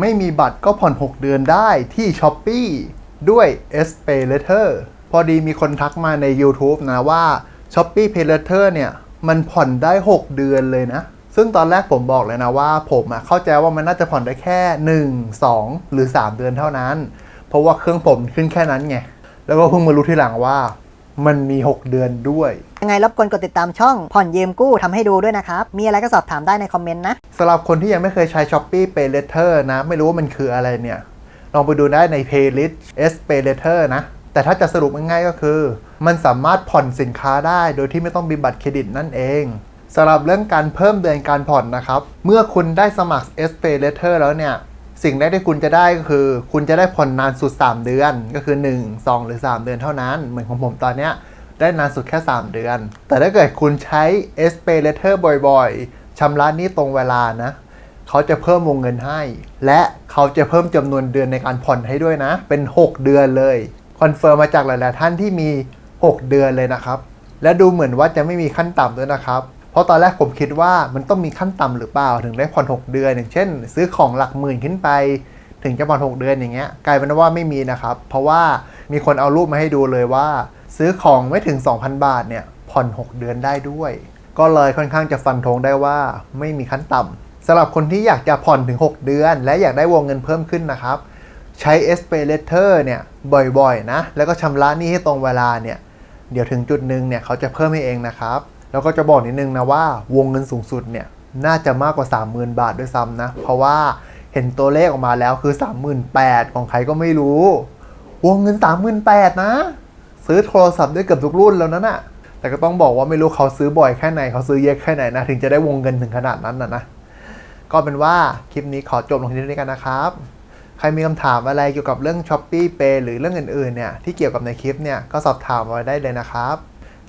ไม่มีบัตรก็ผ่อน 6 เดือนได้ที่ s h อ p e e ด้วย S Pay Later พอดีมีคนทักมาใน YouTube นะว่า s h o p e e Pay Later เนี่ย มันผ่อนได้ 6 เดือนเลยนะ ซึ่งตอนแรกผมบอกเลยนะว่า ผมอะเข้าใจว่ามันน่าจะผ่อนได้แค่ 1 2 หรือ 3 เดือนเท่านั้น เพราะว่าเครื่องผมขึ้นแค่นั้นไง แล้วก็เพิ่งมารู้ทีหลังว่า มันมี 6 เดือนด้วย ยังไงรบกวนกดติดตามช่องผ่อนยืมกู้ทำให้ดูด้วยนะครับ มีอะไรก็สอบถามได้ในคอมเมนต์นะ สำหรับคนที่ยังไม่เคยใช้ Shopee Pay Later นะ ไม่รู้ว่ามันคืออะไรเนี่ย ลองไปดูได้ใน playlist S Pay Later นะ แต่ถ้าจะสรุปง่ายๆก็คือ มันสามารถผ่อนสินค้าได้โดยที่ไม่ต้องมีบัตรเครดิตนั่นเองสำหรับเรื่องการเพิ่มเดือนการผ่อนนะครับ เมื่อคุณได้สมัคร S Pay Later แล้วเนี่ย สิ่งแรกที่คุณจะได้ก็คือ คุณจะได้ผ่อนนานสุด 3 เดือน ก็คือ 1 2 หรือ 3 เดือนเท่านั้น เหมือนของผมตอนเนี้ยได้นานสุดแค่ 3 เดือน แต่ถ้าเกิดคุณใช้ S Pay Later บ่อยๆชำระนี้ตรงเวลานะเขาจะเพิ่มวงเงินให้ และเขาจะเพิ่มจำนวนเดือนในการผ่อนให้ด้วยนะ เป็น 6 เดือนเลยคอนเฟิร์มมาจากหลาย ๆ ท่านที่มี 6 เดือนเลยนะครับ และดูเหมือนว่าจะไม่มีขั้นต่ำด้วยนะครับ เพราะตอนแรกผมคิดว่ามันต้องมีขั้นต่ำหรือเปล่าถึงได้ผ่อน6 เดือน อย่างเช่น ซื้อของหลักหมื่นขึ้นไป ถึงจะผ่อน6 เดือนอย่างเงี้ยกลายเป็นว่าไม่มีนะครับ เพราะว่ามีคนเอารูปมาให้ดูเลยว่า ซื้อของไม่ถึง 2,000 บาทเนี่ยผ่อน 6 เดือนได้ด้วย ก็เลยค่อนข้างจะฟันธงได้ว่าไม่มีขั้นต่ำสำหรับคนที่อยากจะผ่อนถึง 6 เดือน และอยากได้วงเงินเพิ่มขึ้นนะครับ ใช้ S Pay Later เนี่ยบ่อยๆนะแล้วก็ชำระหนี้ให้ตรงเวลาเนี่ยเดี๋ยวถึงจุดหนึ่งเนี่ยเขาจะเพิ่มให้เองนะครับ แล้วก็จะบอกนิดนึงนะว่าวงเงินสูงสุดเนี่ยน่าจะมากกว่า 30,000 บาทด้วยซ้ำนะ เพราะว่าเห็นตัวเลขออกมาแล้วคือ 38,000ของใครก็ไม่รู้ วงเงิน 38,000นะ ซื้อโทรศัพท์ได้เกือบทุกรุ่นแล้วนะน่ะแต่ก็ต้องบอกว่าไม่รู้เขาซื้อบ่อยแค่ไหนเขาซื้อเยอะแค่ไหนนะ ถึงจะได้วงเงินถึงขนาดนั้นนะนะก็เป็นว่าคลิปนี้ขอจบลงที่นี้กันนะครับ ใครมีคำถามอะไรเกี่ยวกับเรื่อง s h อ p e e Pay หรือเรื่องอื่นๆเนี่ยที่เกี่ยวกับในคลิปเนี่ยก็สอบถามมาได้เลยนะครับ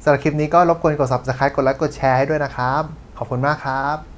สำหรับคลิปนี้ก็รบกวนกด subscribe กดไลค์กดแชร์ให้ด้วยนะครับ ขอบคุณมากครับ